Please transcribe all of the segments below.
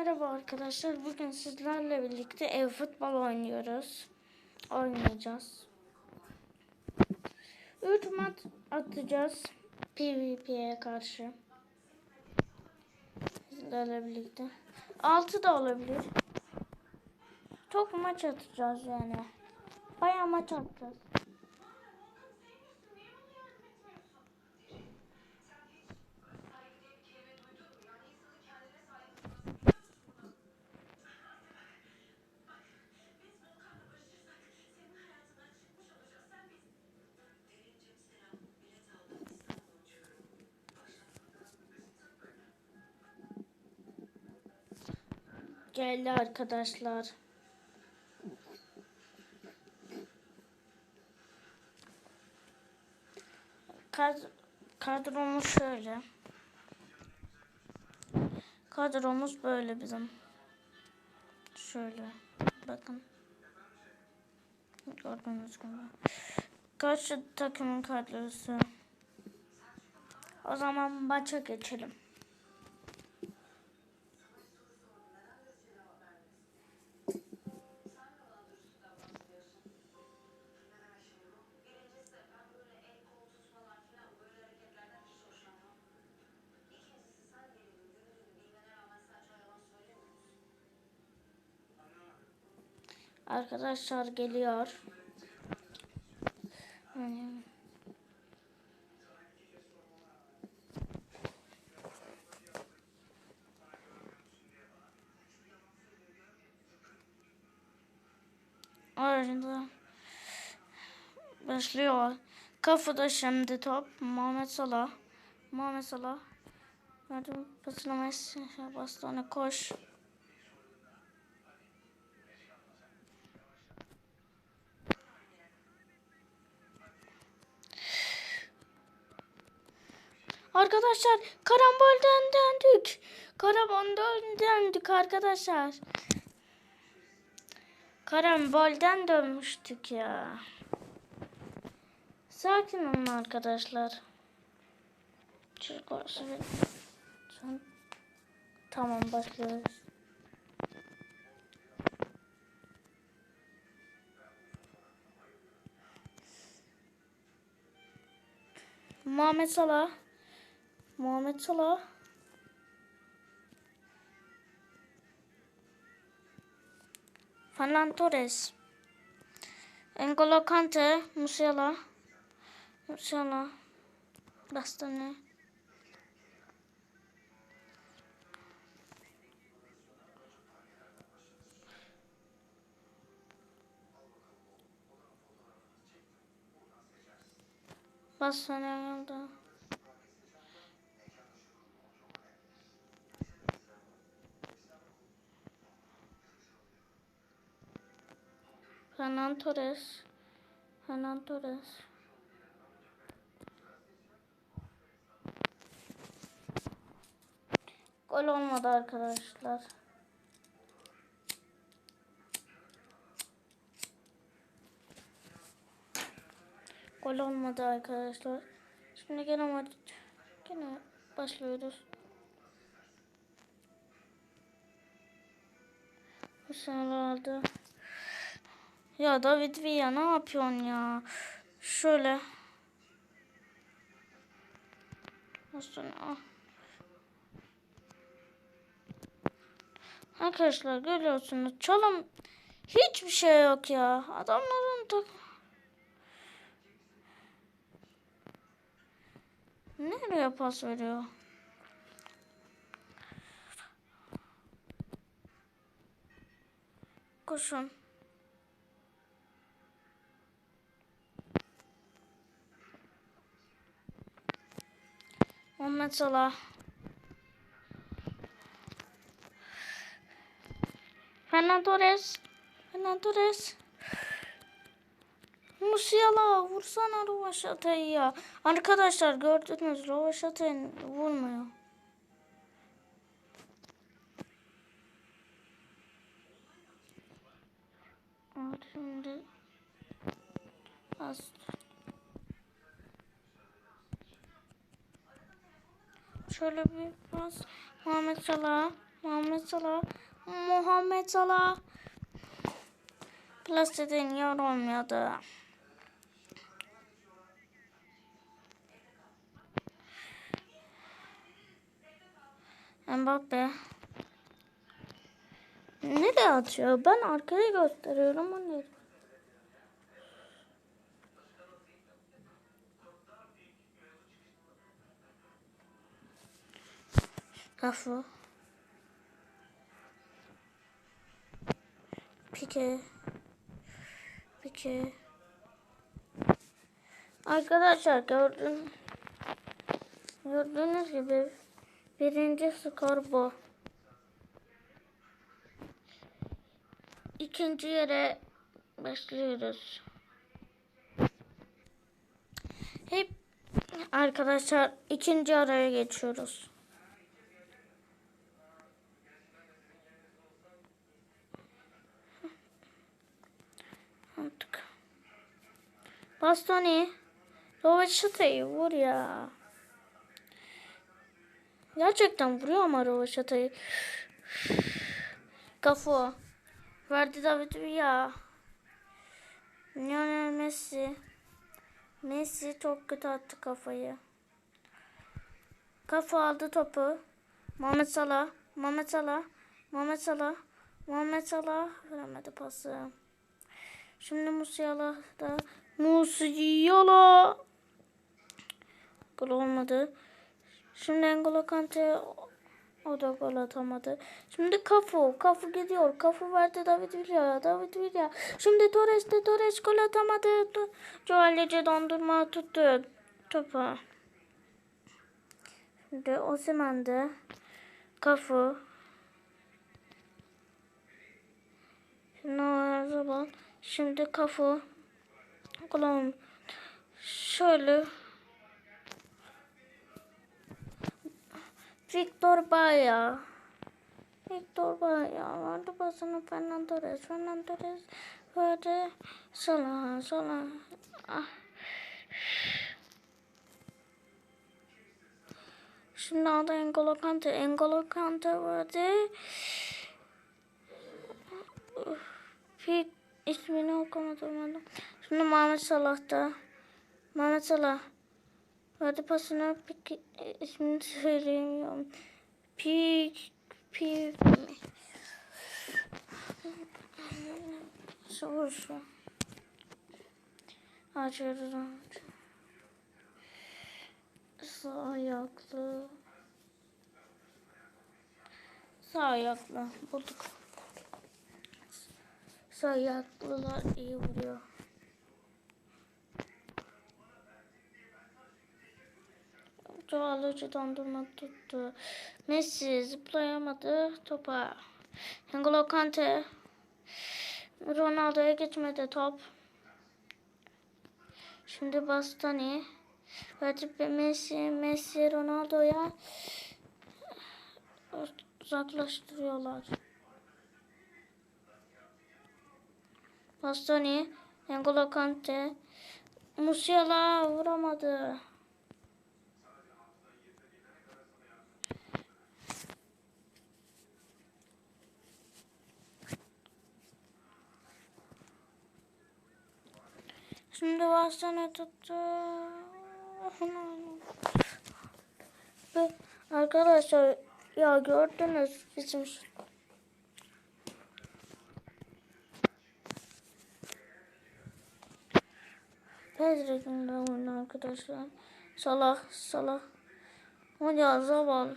merhaba arkadaşlar. Bugün sizlerle birlikte ev futbol oynuyoruz. Oynayacağız. 3 maç atacağız. PvP'ye karşı. Sizlerle birlikte. 6 da olabilir. Çok maç atacağız yani. Bayağı maç atacağız. Geldi arkadaşlar. Kad kadromuz şöyle. Kadromuz böyle bizim. Şöyle. Bakın. Gördüğünüz gibi. Karşı takımın kadrosu. O zaman maça geçelim. Arkadaşlar geliyor. Yani başlıyor. Kafada şimdi top. Muhammed Salah. Muhammed Salah. Verdim pasına Messi. Bastı ona koş. Arkadaşlar karambolden döndük. Karambolden döndük arkadaşlar. Karambolden dönmüştük ya. Sakin olun arkadaşlar. Tamam başlıyoruz. Muhammed Salah. Muhammed Salah. Ferran Torres. N'Golo Kante. Musiala. Musiala. Bastoni. Bastoni geldi. Fernan Torres. Fernan Torres. Gol olmadı arkadaşlar. Gol olmadı arkadaşlar. Şimdi gene maç gene başlıyoruz. Bu sene aldı. Ya David Villa ne yapıyorsun ya? Şöyle. Nasıl ah. Arkadaşlar görüyorsunuz çalım hiçbir şey yok ya. Adamların tak Nereye pas veriyor? Koşun. Muhammed Salah. Fernan Torres. Fernan Torres. Musiala vursana Rovaşata'yı ya. Arkadaşlar gördünüz Rovaşata'yı vurmuyor. Şimdi az Şöyle bir pas. Muhammed Salah. Muhammed Salah. Muhammed Salah. Plase deniyor olmuyordu. Mbappe. Nereye atıyor? Ben arkaya gösteriyorum. O ne? Kafu. Pike. Pike. Arkadaşlar gördün, gördüğünüz gibi birinci skor bu. İkinci yere başlıyoruz. Hep arkadaşlar ikinci araya geçiyoruz. Bastoni. Rovaşata'yı vur ya. Gerçekten vuruyor ama Rovaşata'yı. Kafu. Verdi David Villa. Lionel Messi. Messi çok kötü attı kafayı. Kafa aldı topu. Muhammed Salah. Muhammed Salah. Muhammed Salah. Muhammed Salah veremedi pası. Şimdi Musiala da Musiala gol olmadı. Şimdi N'Golo Kante o da gol atamadı. Şimdi Kafu. Kafu gidiyor. Kafu verdi David Villa. David Villa. Şimdi Torres de Torres gol atamadı. Joalice dondurma tuttu topu. Şimdi Osimhen de Kafu. Şimdi. Şimdi Kafu. Kulağım. Şöyle. Victor Baya. Victor Baya. Verdi pasını Fernando Torres. Fernando Torres verdi. Salah. Salah. Ah. Şimdi aldı N'Golo Kante. N'Golo Kante verdi. Fik ismini okamadım. Şimdi Muhammed Salah'ta. Muhammed Salah. Verdi pasını pik ismini söyleyemiyorum. Pik pik Sor şu. Açıyoruz. Sağ ayaklı. Sağ ayaklı. Bulduk. Sağ ayaklılar iyi vuruyor. Çoğalıcı dondurma tuttu. Messi zıplayamadı topa. N'Golo Kante. Ronaldo'ya geçmedi top. Şimdi Bastani. Verdi Messi, Messi Ronaldo'ya uzaklaştırıyorlar. Bastoni, N'Golo Kante, Musiala vuramadı. Şimdi Bastoni tuttu. Arkadaşlar ya gördünüz bizim Pedro'nun oyunu arkadaşlar. Salah, Salah. Hoca Zabal.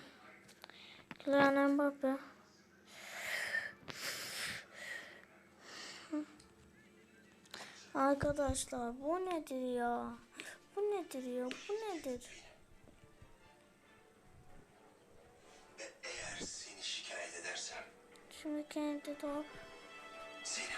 Kylian Mbappe. Arkadaşlar bu nedir ya? Bu nedir ya? Bu nedir? Eğer seni şikayet edersem Şimdi kendi top.